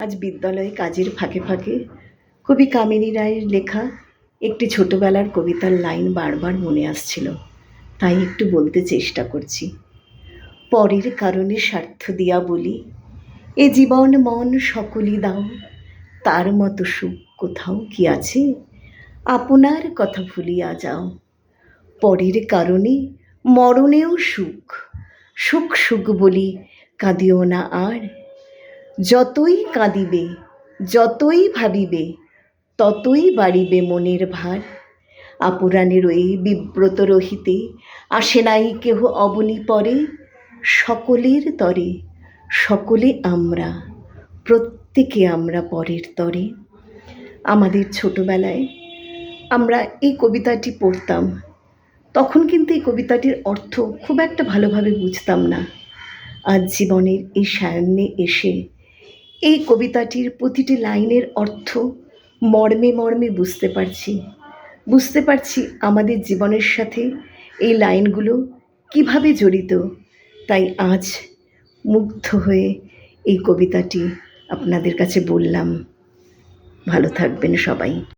আজ বিদ্যালয়ে কাজের ফাঁকে ফাঁকে। কবি কামিনী রায়ের লেখা একটি ছোটবেলার কবিতার লাইন বারবার মনে আসছিল। তাই একটু বলতে চেষ্টা করছি। পরের কারণে স্বার্থ দিয়া বলি, এ জীবন মন সকলই দাও, তার মতো সুখ কোথাও কি আছে? আপনার কথা ভুলিয়া যাও। পরের কারণে মরণেও সুখ সুখ সুখ বলি, কাঁদিও না আর। যতই কাঁদিবে, যতই ভাবিবে, ততই বাড়িবে মনের ভার। আপুরাণের ওই বিব্রত রহিতে আসে নাই কেহ অবনী পরে, সকলের তরে, সকলে আমরা, প্রত্যেকে আমরা পরের তরে। আমাদের ছোটবেলায় আমরা এই কবিতাটি পড়তাম। তখন কিন্তু এই কবিতাটির অর্থ খুব একটা ভালোভাবে বুঝতাম না। আজ জীবনের এই সায়ান্নে এসে এই কবিতাটির প্রতিটি লাইনের অর্থ মর্মে মর্মে বুঝতে পারছি। বুঝতে পারছি আমাদের জীবনের সাথে এই লাইনগুলো কীভাবে জড়িত। তাই আজ মুগ্ধ হয়ে এই কবিতাটি আপনাদের কাছে বললাম। ভালো থাকবেন সবাই।